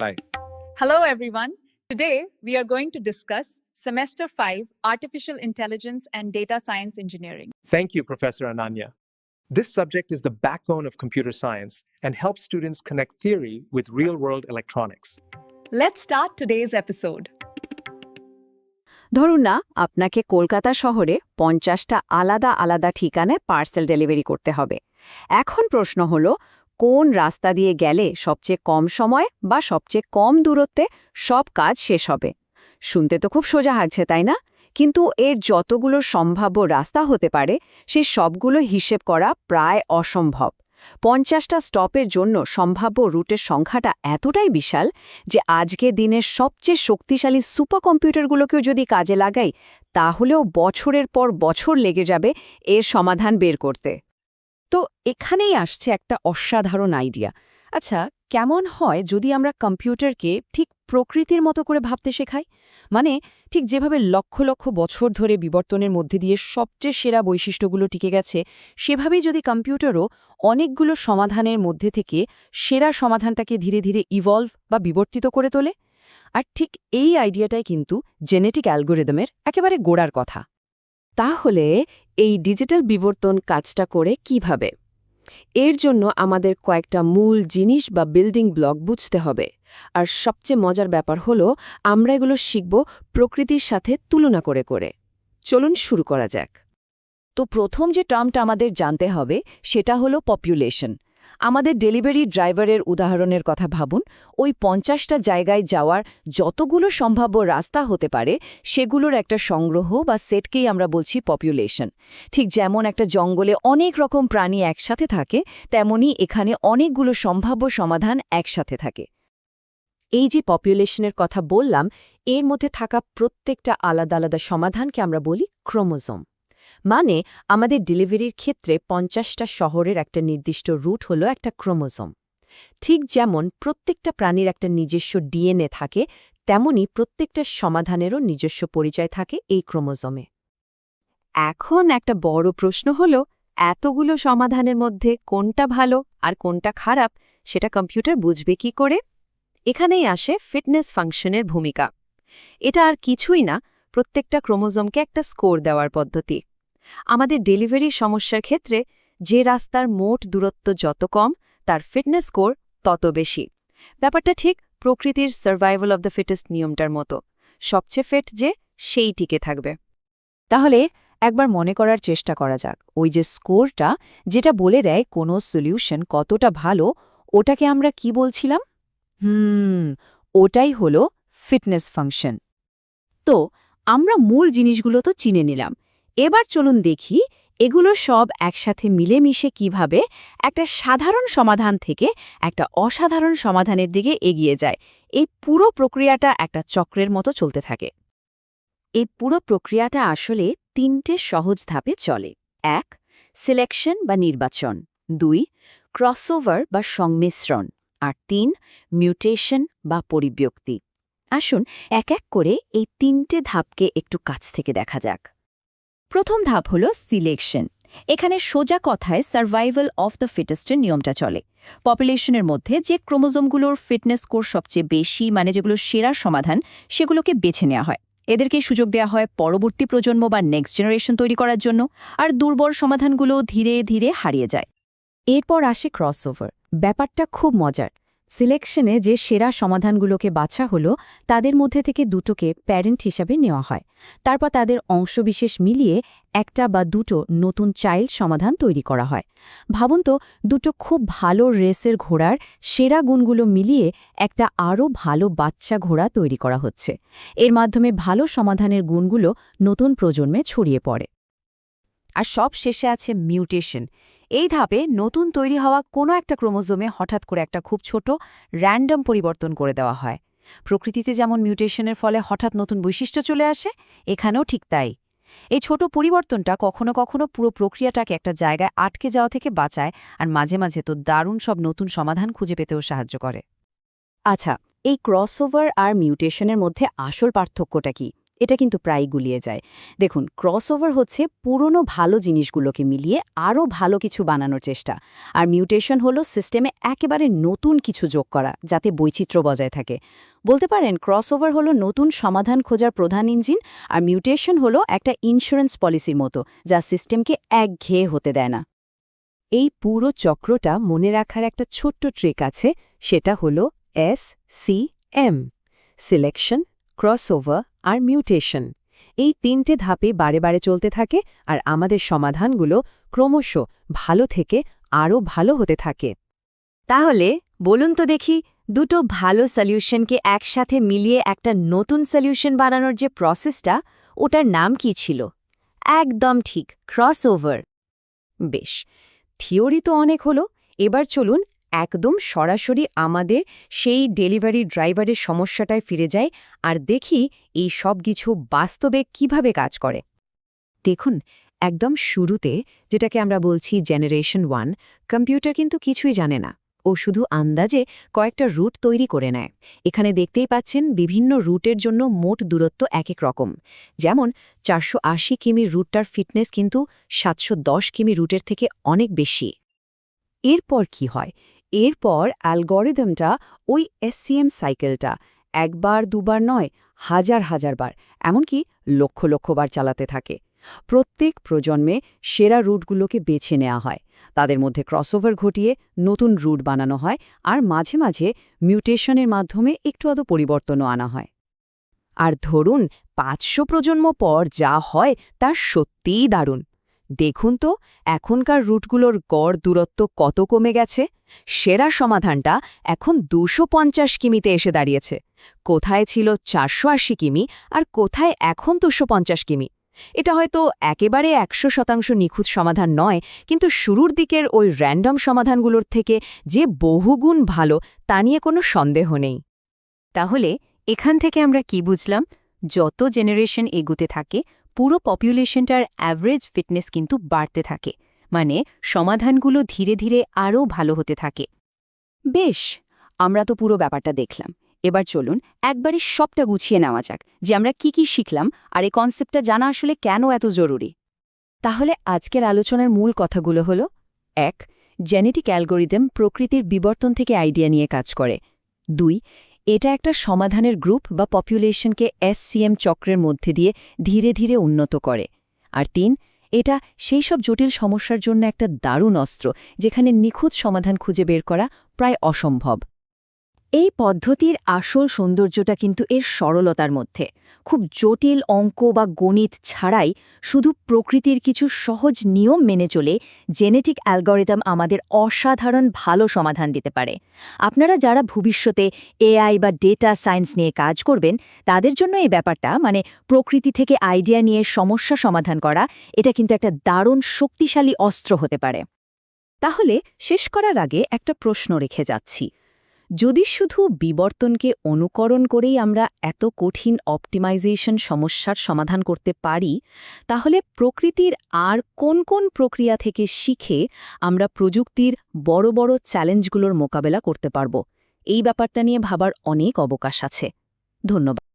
Bye. Hello, everyone. Today, we are going to discuss Semester 5 Artificial Intelligence and Data Science Engineering. Thank you, Professor Ananya. This subject is the backbone of computer science and helps students connect theory with real world electronics. Let's start today's episode. ধরুন না আপনাকে কলকাতা শহরে পঞ্চাশটা আলাদা আলাদা ঠিকানায় parcel delivery করতে হবে এখন প্রশ্ন হল কোন রাস্তা দিয়ে গেলে সবচেয়ে কম সময় বা সবচেয়ে কম দূরত্বে সব কাজ শেষ হবে? শুনতে তো খুব সোজা লাগছে তাই না? কিন্তু এর যতগুলো সম্ভাব্য রাস্তা হতে পারে, সে সবগুলো হিসেব করা প্রায় অসম্ভব। পঞ্চাশটা স্টপের জন্য সম্ভাব্য রুটের সংখ্যাটা এতটাই বিশাল যে আজকের দিনের সবচেয়ে শক্তিশালী সুপার কম্পিউটারগুলোকেও যদি কাজে লাগাই, তাহলেও বছরের পর বছর লেগে যাবে এর সমাধান বের করতে। তো এখানেই আসছে একটা অসাধারণ আইডিয়া আচ্ছা কেমন হয় যদি আমরা কম্পিউটারকে ঠিক প্রকৃতির মতো করে ভাবতে শেখাই? মানে ঠিক যেভাবে লক্ষ লক্ষ বছর ধরে বিবর্তনের মধ্যে দিয়ে সবচেয়ে সেরা বৈশিষ্ট্যগুলো টিকে গেছে, সেভাবেই যদি কম্পিউটারও অনেকগুলো সমাধানের মধ্যে থেকে সেরা সমাধানটাকে ধীরে ধীরে ইভলভ বা বিবর্তিত করে তোলে? আর ঠিক এই আইডিয়াটাই কিন্তু জেনেটিক অ্যালগোরিদমের একেবারে গোড়ার কথা। তাহলে এই ডিজিটাল বিবর্তন কাজটা করে কীভাবে? এর জন্য আমাদের কয়েকটা মূল জিনিস বা বিল্ডিং ব্লক বুঝতে হবে। আর সবচেয়ে মজার ব্যাপার হলো, আমরা এগুলো শিখব প্রকৃতির সাথে তুলনা করে করে। চলুন শুরু করা যাক। তো প্রথম যে টার্মটা আমাদের জানতে হবে, সেটা হলো পপুলেশন আমাদের ডেলিভারি ড্রাইভারের উদাহরণের কথা ভাবুন। ওই পঞ্চাশটা জায়গায় যাওয়ার যতগুলো সম্ভাব্য রাস্তা হতে পারে, সেগুলোর একটা সংগ্রহ বা সেটকেই আমরা বলছি পপুলেশন। ঠিক যেমন একটা জঙ্গলে অনেক রকম প্রাণী একসাথে থাকে, তেমনি এখানে অনেকগুলো সম্ভাব্য সমাধান একসাথে থাকে। এই যে পপুলেশনের কথা বললাম, এর মধ্যে থাকা প্রত্যেকটা আলাদা আলাদা সমাধানকে আমরা বলি ক্রোমোজোম। মানে আমাদের ডেলিভারির ক্ষেত্রে পঞ্চাশটা শহরের একটা নির্দিষ্ট রুট হলো একটা ক্রোমোজোম। ঠিক যেমন প্রত্যেকটা প্রাণীর একটা নিজস্ব ডিএনএ থাকে তেমনি প্রত্যেকটা সমাধানেরও নিজস্ব পরিচয় থাকে এই ক্রোমোজোমে। এখন একটা বড় প্রশ্ন হল, এতগুলো সমাধানের মধ্যে কোনটা ভালো আর কোনটা খারাপ সেটা কম্পিউটার বুঝবে কি করে? এখানেই আসে ফিটনেস ফাংশনের ভূমিকা। এটা আর কিছুই না, প্রত্যেকটা ক্রোমোজোমকে একটা স্কোর দেওয়ার পদ্ধতি। আমাদের ডেলিভারি সমস্যার ক্ষেত্রে যে রাস্তার মোট দূরত্ব যত কম, তার ফিটনেস স্কোর তত বেশি। ব্যাপারটা ঠিক প্রকৃতির সার্ভাইভাল অব দ্য ফিটেস্ট নিয়মটার মতো। সবচেয়ে ফিট যে সেই টিকে থাকবে। তাহলে একবার মনে করার চেষ্টা করা যাক, ওই যে স্কোরটা যেটা বলে দেয় কোনো সলিউশন কতটা ভালো, ওটাকে আমরা কি বলছিলাম? হুম, ওটাই হলো ফিটনেস ফাংশন তো আমরা মূল জিনিসগুলো তো চিনে নিলাম এবার চলুন দেখি এগুলো সব একসাথে মিলেমিশে কীভাবে একটা সাধারণ সমাধান থেকে একটা অসাধারণ সমাধানের দিকে এগিয়ে যায়। এই পুরো প্রক্রিয়াটা একটা চক্রের মতো চলতে থাকে। এই পুরো প্রক্রিয়াটা আসলে তিনটে সহজ ধাপে চলে। এক সিলেকশন বা নির্বাচন। দুই ক্রসওভার বা সংমিশ্রণ। আর তিন মিউটেশন বা পরিব্যক্তি। আসুন এক এক করে এই তিনটে ধাপকে একটু কাছ থেকে দেখা যাক। প্রথম ধাপ হল সিলেকশন এখানে সোজা কথায় সার্ভাইভাল অফ দ্য ফিটেস্টের নিয়মটা চলে। পপুলেশনের মধ্যে যে ক্রোমোজোমগুলোর ফিটনেস স্কোর সবচেয়ে বেশি মানে যেগুলো সেরা সমাধান, সেগুলোকে বেছে নেওয়া হয়। এদেরকে সুযোগ দেওয়া হয় পরবর্তী প্রজন্ম বা নেক্সট জেনারেশন তৈরি করার জন্য, আর দুর্বল সমাধানগুলো ধীরে ধীরে হারিয়ে যায়। এরপর আসে ক্রসওভার ব্যাপারটা খুব মজার। সিলেকশনে যে সেরা সমাধানগুলোকে বাছা হলো, তাদের মধ্যে থেকে দুটোকে প্যারেন্ট হিসাবে নেওয়া হয়। তারপর তাদের অংশবিশেষ মিলিয়ে একটা বা দুটো নতুন চাইল্ড সমাধান তৈরি করা হয়। ভাবুন তো, দুটো খুব ভালো রেসের ঘোড়ার সেরা গুণগুলো মিলিয়ে একটা আরও ভালো বাচ্চা ঘোড়া তৈরি করা হচ্ছে। এর মাধ্যমে ভালো সমাধানের গুণগুলো নতুন প্রজন্মে ছড়িয়ে পড়ে। আর সব শেষে আছে মিউটেশন। এই ধাপে নতুন তৈরি হওয়া কোনো একটা ক্রোমোজোমে হঠাৎ করে একটা খুব ছোট, র্যান্ডম পরিবর্তন করে দেওয়া হয়। প্রকৃতিতে যেমন মিউটেশনের ফলে হঠাৎ নতুন বৈশিষ্ট্য চলে আসে, এখানেও ঠিক তাই। এই ছোট পরিবর্তনটা কখনো কখনো পুরো প্রক্রিয়াটাকে একটা জায়গায় আটকে যাওয়া থেকে বাঁচায় আর মাঝে মাঝে তো দারুণ সব নতুন সমাধান খুঁজে পেতেও সাহায্য করে। আচ্ছা এই ক্রসওভার আর মিউটেশনের মধ্যে আসল পার্থক্যটা কি? এটা কিন্তু প্রায় গুলিয়ে যায়। দেখুন ক্রসওভার হচ্ছে পুরনো ভালো জিনিসগুলোকে মিলিয়ে আরও ভালো কিছু বানানোর চেষ্টা। আর মিউটেশন হলো সিস্টেমে একেবারে নতুন কিছু যোগ করা, যাতে বৈচিত্র্য বজায় থাকে। বলতে পারেন ক্রসওভার হলো নতুন সমাধান খোঁজার প্রধান ইঞ্জিন আর মিউটেশন হলো একটা ইন্স্যুরেন্স পলিসির মতো, যা সিস্টেমকে একঘেয়ে হতে দেয় না। এই পুরো চক্রটা মনে রাখার একটা ছোট্ট ট্রিক আছে, সেটা হলো S C M selection crossover আর মিউটেশন। এই তিনটে ধাপে বারে বারে চলতে থাকে আর আমাদের সমাধানগুলো ক্রমশ ভালো থেকে আরও ভালো হতে থাকে। তাহলে বলুন তো দেখি, দুটো ভালো সলিউশনকে একসাথে মিলিয়ে একটা নতুন সলিউশন বানানোর যে প্রসেসটা, ওটার নাম কি ছিল? একদম ঠিক, ক্রসওভার। বেশ, থিওরি তো অনেক হলো, এবার চলুন একদম সরাসরি আমাদের সেই ডেলিভারি ড্রাইভারের সমস্যাটায় ফিরে যায় আর দেখি এই সব কিছু বাস্তবে কীভাবে কাজ করে। দেখুন, একদম শুরুতে যেটাকে আমরা বলছি জেনারেশন ওয়ান কম্পিউটার কিন্তু কিছুই জানে না। ও শুধু আন্দাজে কয়েকটা রুট তৈরি করে নেয়। এখানে দেখতেই পাচ্ছেন বিভিন্ন রুটের জন্য মোট দূরত্ব এক এক রকম। যেমন, চারশো আশি কিমি রুটটার ফিটনেস কিন্তু সাতশো দশ কিমি রুটের থেকে অনেক বেশি। এরপর কি হয়? এরপর অ্যালগরিদমটা ওই এসসিএম সাইকেলটা, একবার, দুবার নয়, হাজার হাজার বার, এমনকি লক্ষ লক্ষ বার চালাতে থাকে। প্রত্যেক প্রজন্মে সেরা রুটগুলোকে বেছে নেওয়া হয়। তাদের মধ্যে ক্রসওভার ঘটিয়ে নতুন রুট বানানো হয় আর মাঝে মাঝে মিউটেশনের মাধ্যমে একটু আধো পরিবর্তনও আনা হয়। আর ধরুন, পাঁচশো প্রজন্ম পর যা হয় তা সত্যিই দারুণ। দেখুন তো, এখনকার রুটগুলোর গড় দূরত্ব কত কমে গেছে? সেরা সমাধানটা এখন দুশো পঞ্চাশ কিমিতে এসে দাঁড়িয়েছে। কোথায় ছিল চারশো আশি কিমি আর কোথায় এখন দুশো পঞ্চাশ কিমি? এটা হয়তো একেবারে একশো শতাংশ নিখুঁত সমাধান নয়, কিন্তু শুরুর দিকের ওই র্যান্ডম সমাধানগুলোর থেকে যে বহুগুণ ভালো তা নিয়ে কোনো সন্দেহ নেই। তাহলে এখান থেকে আমরা কি বুঝলাম? যত জেনারেশন এগুতে থাকে পুরো পপুলেশনটার অ্যাভারেজ ফিটনেস কিন্তু বাড়তে থাকে। মানে সমাধানগুলো ধীরে ধীরে আরও ভালো হতে থাকে। বেশ, আমরা তো পুরো ব্যাপারটা দেখলাম। এবার চলুন একবারে সবটা গুছিয়ে নেওয়া যাক যে আমরা কি কি শিখলাম আর এই কনসেপ্টটা জানা আসলে কেন এত জরুরি। তাহলে আজকের আলোচনার মূল কথাগুলো হল, এক জেনেটিক অ্যালগোরিদম প্রকৃতির বিবর্তন থেকে আইডিয়া নিয়ে কাজ করে। দুই এটা একটা সমাধানের গ্রুপ বা পপুলেশনকে এসসিএম চক্রের মধ্যে দিয়ে ধীরে ধীরে উন্নত করে। আর তিন, এটা সেই সব জটিল সমস্যার জন্য একটা দারুণ অস্ত্র যেখানে নিখুঁত সমাধান খুঁজে বের করা প্রায় অসম্ভব। এই পদ্ধতির আসল সৌন্দর্যটা কিন্তু এর সরলতার মধ্যে। খুব জটিল অঙ্ক বা গণিত ছাড়াই শুধু প্রকৃতির কিছু সহজ নিয়ম মেনে চলে জেনেটিক অ্যালগরিদম আমাদের অসাধারণ ভালো সমাধান দিতে পারে। আপনারা যারা ভবিষ্যতে এআই বা ডেটা সায়েন্স নিয়ে কাজ করবেন, তাদের জন্য এই ব্যাপারটা মানে প্রকৃতি থেকে আইডিয়া নিয়ে সমস্যা সমাধান করা, এটা কিন্তু একটা দারুণ শক্তিশালী অস্ত্র হতে পারে। তাহলে শেষ করার আগে একটা প্রশ্ন রেখে যাচ্ছি। যদি শুধু বিবর্তনকে অনুকরণ করেই আমরা এত কঠিন অপটিমাইজেশন সমস্যার সমাধান করতে পারি, তাহলে প্রকৃতির আর কোন কোন প্রক্রিয়া থেকে শিখে আমরা প্রযুক্তির বড় বড় চ্যালেঞ্জগুলোর মোকাবেলা করতে পারব? এই ব্যাপারটা নিয়ে ভাবার অনেক অবকাশ আছে। ধন্যবাদ।